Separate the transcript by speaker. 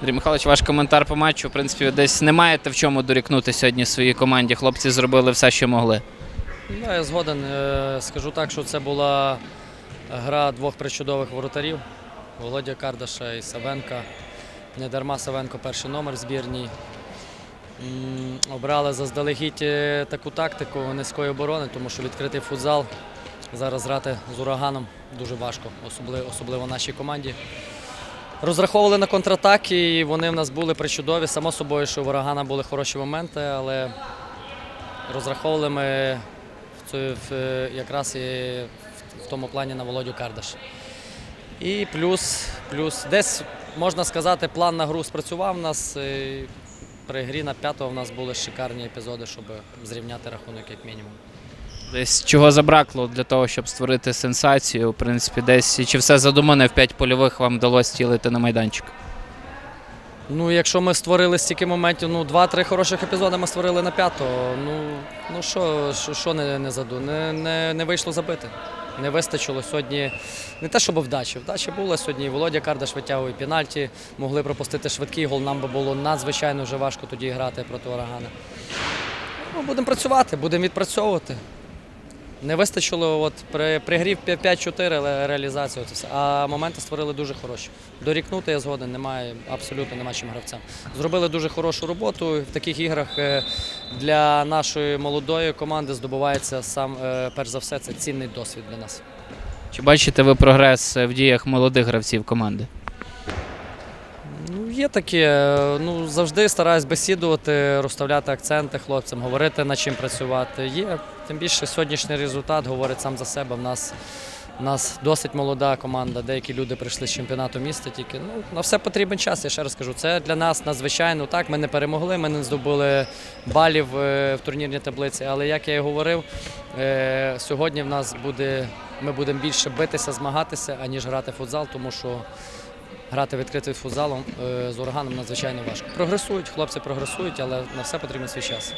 Speaker 1: Андрій Михайлович, ваш коментар по матчу. В принципі, десь не маєте в чому дорікнути сьогодні своїй команді. Хлопці зробили все, що могли.
Speaker 2: Ну, я згоден. Е, Скажу так, що це була гра двох причудових воротарів Володя Кардаша і Савенка. Не дарма Савенко перший номер збірній. Обрали заздалегідь е, таку тактику низької оборони, тому що відкритий футзал. Зараз грати з ураганом дуже важко, особливо, особливо нашій команді. Розраховували на контратаки, і вони в нас були причудові. Само собою, що у урагана були хороші моменти, але розраховували ми в цю- в- якраз і в- тому плані на Володю Кардаш. І плюс, плюс десь можна сказати, план на гру спрацював у нас. і При грі на п'ятого в нас були шикарні епізоди, щоб зрівняти рахунок як мінімум.
Speaker 1: Десь чого забракло для того, щоб створити сенсацію. В принципі, десь чи все задумане в п'ять польових вам вдалося цілити на майданчик.
Speaker 2: Ну, якщо ми створили стільки моментів, ну два-три хороших епізоди ми створили на п'ятого. Ну, ну що, що, не, не заду? Не, не, не вийшло забити. Не вистачило сьогодні. Не те, щоб вдачі. Вдача була сьогодні. Володя Кардаш витягує пенальті, могли пропустити швидкий гол. Нам би було надзвичайно вже важко тоді грати проти урагана. Ну, будемо працювати, будемо відпрацьовувати. Не вистачило от при, при грі 5-4 але реалізацію. Це все. А моменти створили дуже хороші. Дорікнути я згоден, немає абсолютно нема чим гравцям. Зробили дуже хорошу роботу. В таких іграх е, для нашої молодої команди здобувається сам е, перш за все це цінний досвід для нас.
Speaker 1: Чи бачите ви прогрес в діях молодих гравців команди?
Speaker 2: Ну, є таке. Ну, завжди стараюсь бесідувати, розставляти акценти хлопцям, говорити над чим працювати. Є. Тим більше сьогоднішній результат говорить сам за себе. В нас, в нас досить молода команда. Деякі люди прийшли з чемпіонату міста. Тільки ну, на все потрібен час. Я ще раз кажу. Це для нас надзвичайно так. Ми не перемогли, ми не здобули балів е, в турнірній таблиці. Але як я і говорив, е, сьогодні в нас буде. Ми будемо більше битися, змагатися, аніж грати в футзал, тому що грати відкритий футзалом е, з ураганом надзвичайно важко. Прогресують, хлопці прогресують, але на все потрібен свій час.